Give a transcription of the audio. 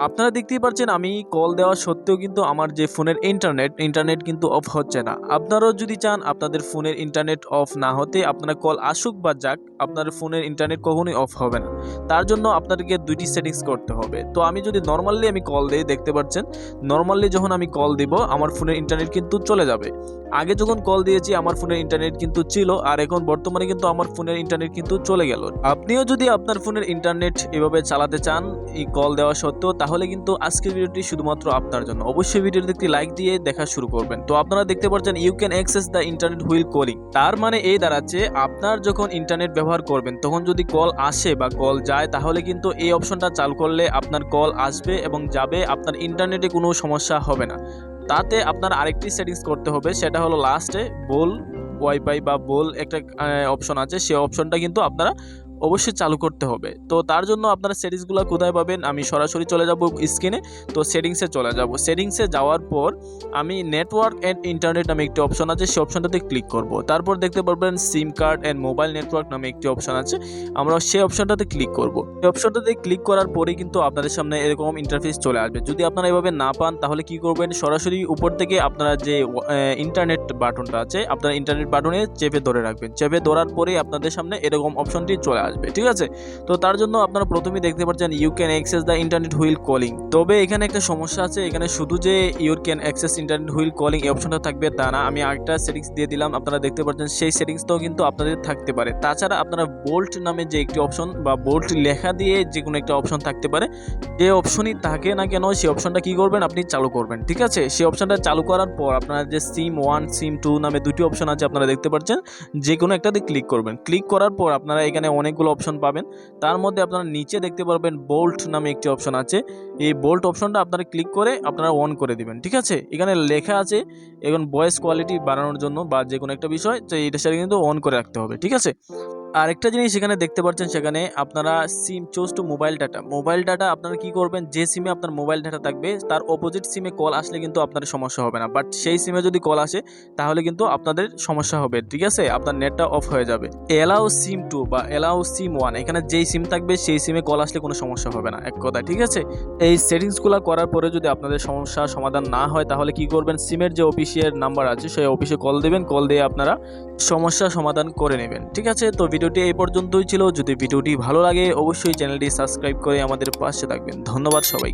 আপনারা দেখতেই পাচ্ছেন আমি কল দেওয়া সত্ত্বেও কিন্তু আমার যে ফোনের ইন্টারনেট ইন্টারনেট কিন্তু অফ হচ্ছে না। আপনারাও যদি চান আপনাদের ফোনের ইন্টারনেট অফ না হতে আপনারা কল আসুক বা যাক, আপনার ফোনের ইন্টারনেট কখনোই অফ হবে না। তার জন্য আপনাদেরকে দুইটি সেটিংস করতে হবে। তো আমি যদি নর্মালি আমি কল দিই, দেখতে পাচ্ছেন নর্মালি যখন আমি কল দিব, আমার ফোনের ইন্টারনেট কিন্তু চলে যাবে। আগে যখন কল দিয়েছি, আমার ফোনের ইন্টারনেট কিন্তু ছিল, আর এখন বর্তমানে কিন্তু আমার ফোনের ইন্টারনেট কিন্তু চলে গেল। আপনিও যদি আপনার ফোনের ইন্টারনেট এভাবে চালাতে চান, এই কল দেওয়া সত্ত্বেও তাহলে কিন্তু আজকের ভিডিওটি শুধুমাত্র আপনার জন্য। অবশ্যই ভিডিওটি একটি লাইক দিয়ে দেখা শুরু করবেন। তো আপনারা দেখতে পাচ্ছেন you can access the internet while calling তার মানে এই দাঁড়াচ্ছে, আপনার যখন ইন্টারনেট ব্যবহার করবেন, তখন যদি কল আসে বা কল যায়, তাহলে কিন্তু এই অপশনটা চালু করলে আপনার কল আসবে এবং যাবে, আপনার ইন্টারনেটে কোনো সমস্যা হবে না। তাতে আপনার আরেকটি সেটিংস করতে হবে, সেটা হলো লাস্টে বোল ওয়াইফাই বা বোল একটা অপশন আছে। সেই অপশনটা কিন্তু আপনারা অবশ্যই চালু করতে হবে। তো তার জন্য আপনারা সেটিংসগুলো কোথায় পাবেন? আমি সরাসরি চলে যাব স্ক্রিনে। তো সেটিংসে চলে যাব। সেটিংসে যাওয়ার পর আমি নেটওয়ার্ক অ্যান্ড ইন্টারনেট নামে একটি অপশন আছে। সেই অপশনটাতে ক্লিক করব। তারপর দেখতে পারবেন SIM card and mobile network নামে একটি অপশন আছে। আমরা সেই অপশনটাতে ক্লিক করব। এই অপশনটাতে ক্লিক করার পরেই কিন্তু আপনাদের সামনে এরকম ইন্টারফেস চলে আসবে। যদি আপনারা এভাবে না পান, তাহলে কি করবেন? সরাসরি উপর থেকে আপনারা যে ইন্টারনেট বাটনটা আছে, আপনারা ইন্টারনেট বাটনে চেপে ধরে রাখবেন। চেপে ধরার পরেই আপনাদের সামনে এরকম অপশনটি চলে আসবে। ঠিক আছে? তো তার জন্য আপনারা প্রথমেই দেখতে পাচ্ছেন you can access the internet while calling তবে এখানে একটা সমস্যা আছে, এখানে শুধু যে you can access internet while calling এই অপশনটা থাকবে তা না। আমি আরেকটা সেটিংস দিয়ে দিলাম, আপনারা দেখতে পাচ্ছেন সেই সেটিংসটাও কিন্তু আপনাদের থাকতে পারে। তাছাড়া আপনারা বোল্ট নামে যে একটি অপশন বা বোল্ট লেখা দিয়ে যে কোনো একটা অপশন থাকতে পারে, যে অপশনই থাকে না কেন, সেই অপশনটা কি করবেন? আপনি চালু করবেন, ঠিক আছে? সেই অপশনটা চালু করার পর আপনার যে সিম ওয়ান সিম টু নামে দুটি অপশন আছে, আপনারা দেখতে পাচ্ছেন যে কোনো একটাতে ক্লিক করবেন। ক্লিক করার পর আপনারা এখানে অনেকগুলো অপশন পাবেন। তার মধ্যে আপনারা নিচে দেখতে পারবেন বোল্ট নামে একটি অপশন আছে। এই বোল্ট অপশনটা আপনারা ক্লিক করে আপনারা অন করে দিবেন, ঠিক আছে? এখানে লেখা আছে, এখন বয়েস কোয়ালিটি বাড়ানোর জন্য বা যে কোনো একটা বিষয়, তো এটা সেটা কিন্তু অন করে রাখতে হবে, ঠিক আছে? আরেকটা জিনিস এখানে দেখতে পাচ্ছেন সেখানে আপনারা SIM choose to mobile data mobile data আপনারা কি করবেন? যে সিমে আপনার মোবাইল ডাটা থাকবে, তার অপোজিট সিমে কল আসলে কিন্তু আপনার সমস্যা হবে না। বাট সেই সিমে যদি কল আসে, তাহলে কিন্তু আপনাদের সমস্যা হবে, ঠিক আছে? আপনার নেটটা অফ হয়ে যাবে। এলাও সিম টু বা এলাও সিম ওয়ান এখানে যেই সিম থাকবে, সেই সিমে কল আসলে কোনো সমস্যা হবে না, এক কথা ঠিক আছে? এই সেটিংসগুলো করার পরে যদি আপনাদের সমস্যা সমাধান না হয়, তাহলে কি করবেন? সিমের যে অফিসিয়াল নাম্বার আছে, সেই অফিসে কল দেবেন। কল দিয়ে আপনারা সমস্যা সমাধান করে নেবেন, ঠিক আছে? তো ভিডিওটি এই পর্যন্তই ছিল। যদি ভিডিওটি ভালো লাগে, অবশ্যই চ্যানেলটি সাবস্ক্রাইব করে আমাদের পাশে থাকবেন। ধন্যবাদ সবাইকে।